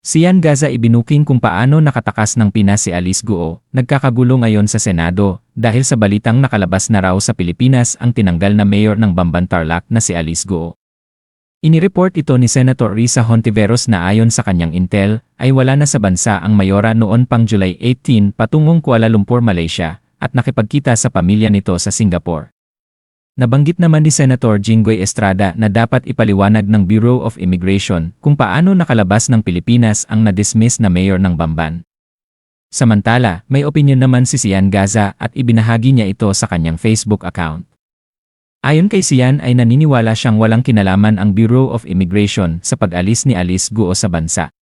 Sian Gaza ibinuking kung paano nakatakas ng Pinas si Alice Guo, nagkakagulo ngayon sa Senado dahil sa balitang nakalabas na raw sa Pilipinas ang tinanggal na mayor ng Bamban Tarlac na si Alice Guo. Inireport ito ni Senator Risa Hontiveros na ayon sa kanyang intel, ay wala na sa bansa ang mayora noon pang July 18 patungong Kuala Lumpur, Malaysia, at nakipagkita sa pamilya nito sa Singapore. Nabanggit naman ni Senator Jinggoy Estrada na dapat ipaliwanag ng Bureau of Immigration kung paano nakalabas ng Pilipinas ang na-dismiss na mayor ng Bamban. Samantala, may opinion naman si Sian Gaza at ibinahagi niya ito sa kanyang Facebook account. Ayon kay Sian ay naniniwala siyang walang kinalaman ang Bureau of Immigration sa pag-alis ni Alice Guo sa bansa.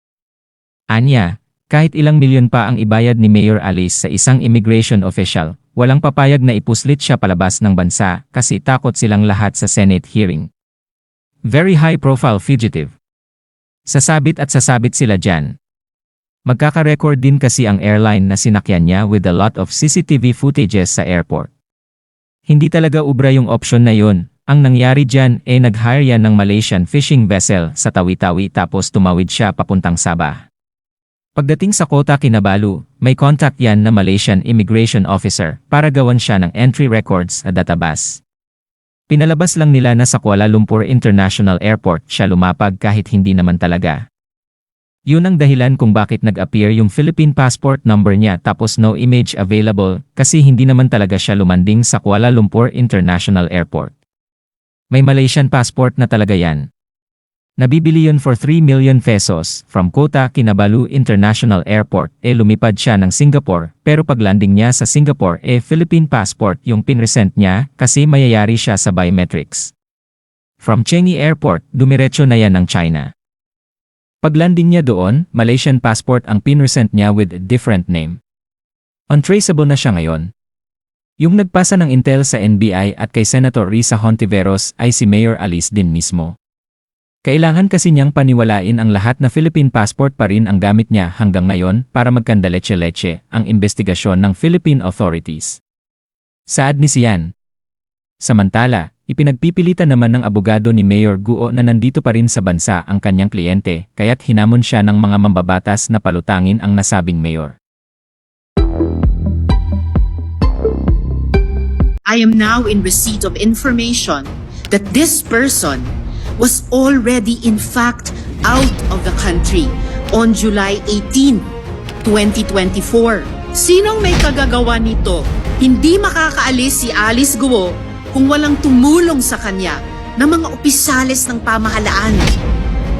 Anya, kahit ilang milyon pa ang ibayad ni Mayor Alice sa isang immigration official, walang papayag na ipuslit siya palabas ng bansa kasi takot silang lahat sa Senate hearing. Very high-profile fugitive. Sasabit at sasabit sila dyan. Magkaka-record din kasi ang airline na sinakyan niya with a lot of CCTV footages sa airport. Hindi talaga ubra yung option na yun. Ang nangyari dyan eh nag-hire yan ng Malaysian fishing vessel sa Tawi-Tawi tapos tumawid siya papuntang Sabah. Pagdating sa Kota Kinabalu, may contact yan na Malaysian immigration officer para gawan siya ng entry records sa database. Pinalabas lang nila na sa Kuala Lumpur International Airport siya lumapag kahit hindi naman talaga. Yun ang dahilan kung bakit nag-appear yung Philippine passport number niya tapos no image available kasi hindi naman talaga siya lumanding sa Kuala Lumpur International Airport. May Malaysian passport na talaga yan. Nabibili yun for 3 million pesos from Kota Kinabalu International Airport e lumipad siya ng Singapore pero paglanding niya sa Singapore e Philippine passport yung pinresent niya kasi mayayari siya sa biometrics. From Changi Airport, dumiretso na yan ng China. Paglanding niya doon, Malaysian passport ang pinresent niya with a different name. Untraceable na siya ngayon. Yung nagpasa ng intel sa NBI at kay Senator Risa Hontiveros ay si Mayor Alice din mismo. Kailangan kasi niyang paniwalain ang lahat na Philippine passport pa rin ang gamit niya hanggang ngayon para magkandaleche-leche ang investigasyon ng Philippine authorities. Saad ni Sian. Samantala, ipinagpipilitan naman ng abogado ni Mayor Guo na nandito pa rin sa bansa ang kanyang kliyente kaya't hinamon siya ng mga mambabatas na palutangin ang nasabing mayor. I am now in receipt of information that this person was already in fact out of the country on July 18, 2024. Sinong may kagagawa nito? Hindi makakaalis si Alice Guo kung walang tumulong sa kanya ng mga opisales ng pamahalaan.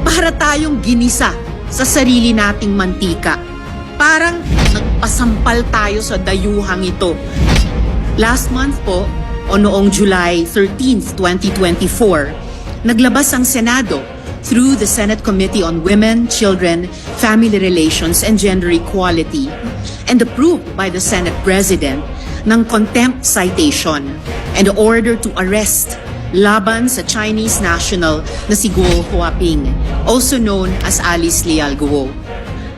Para tayong ginisa sa sarili nating mantika. Parang nagpasampal tayo sa dayuhang ito Last month po, o noong July 13, 2024, naglabas ang Senado through the Senate Committee on Women, Children, Family Relations, and Gender Equality and approved by the Senate President ng contempt citation and order to arrest laban sa Chinese national na si Guo Huaping, also known as Alice Leal Guo.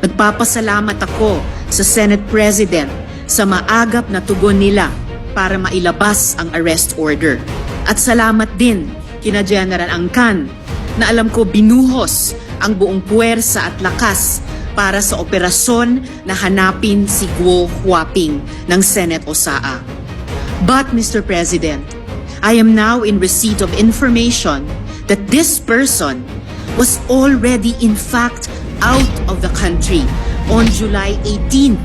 Nagpapasalamat ako sa Senate President sa maagap na tugon nila para mailabas ang arrest order. At salamat din kina General Angkan na alam ko binuhos ang buong puwersa at lakas para sa operasyon na hanapin si Guo Huaping ng Senate OSAA. But Mr. President, I am now in receipt of information that this person was already in fact out of the country on July 18,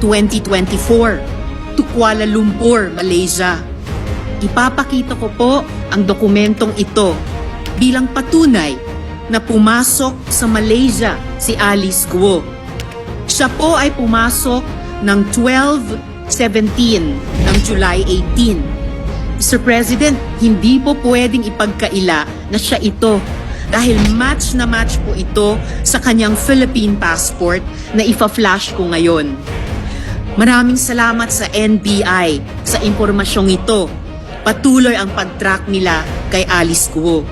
2024 to Kuala Lumpur, Malaysia. Ipapakita ko po ang dokumentong ito bilang patunay na pumasok sa Malaysia si Alice Guo. Siya po ay pumasok ng 12-17 ng July 18. Mr. President, hindi po pwedeng ipagkaila na siya ito dahil match na match po ito sa kanyang Philippine passport na ifa-flash ko ngayon. Maraming salamat sa NBI sa impormasyong ito. Patuloy ang pag-track nila kay Alice Guo.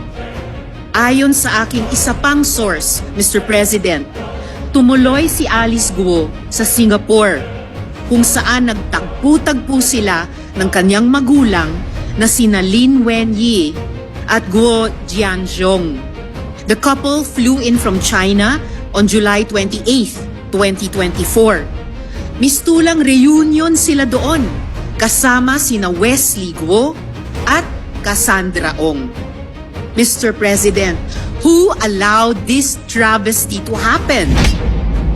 Ayon sa aking isa pang source, Mr. President, tumuloy si Alice Guo sa Singapore kung saan nagtagpo-tagpo sila ng kanyang magulang na sina Lin Wenyi at Guo Jianzhong. The couple flew in from China on July 28, 2024. Mistulang reunion sila doon kasama sina Wesley Guo at Cassandra Ong. Mr. President, who allowed this travesty to happen?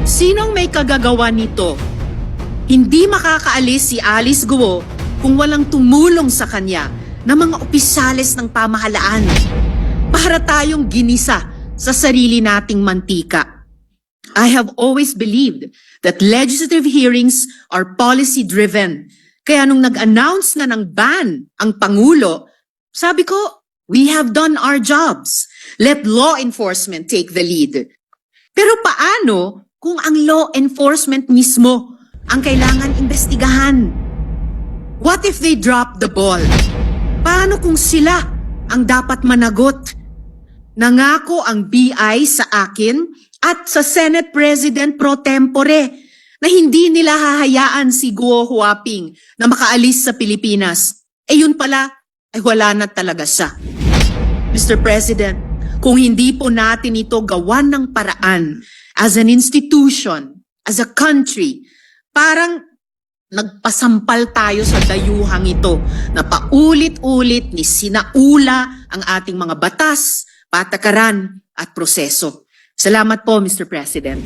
Sinong may kagagawa nito? Hindi makakaalis si Alice Guo kung walang tumulong sa kanya ng mga opisyales ng pamahalaan para tayong ginisa sa sarili nating mantika. I have always believed that legislative hearings are policy-driven. Kaya nung nag-announce na ng ban ang Pangulo, sabi ko, we have done our jobs. Let law enforcement take the lead. Pero paano kung ang law enforcement mismo ang kailangan investigahan? What if they drop the ball? Paano kung sila ang dapat managot? Nangako ang BI sa akin at sa Senate President pro tempore na hindi nila hahayaan si Guo Huaping na makaalis sa Pilipinas. Eh yun pala, ay wala na talaga siya. Mr. President, kung hindi po natin ito gawan ng paraan as an institution, as a country, parang nagpasampal tayo sa dayuhang ito na paulit-ulit ni sinaula ang ating mga batas, patakaran at proseso. Salamat po, Mr. President.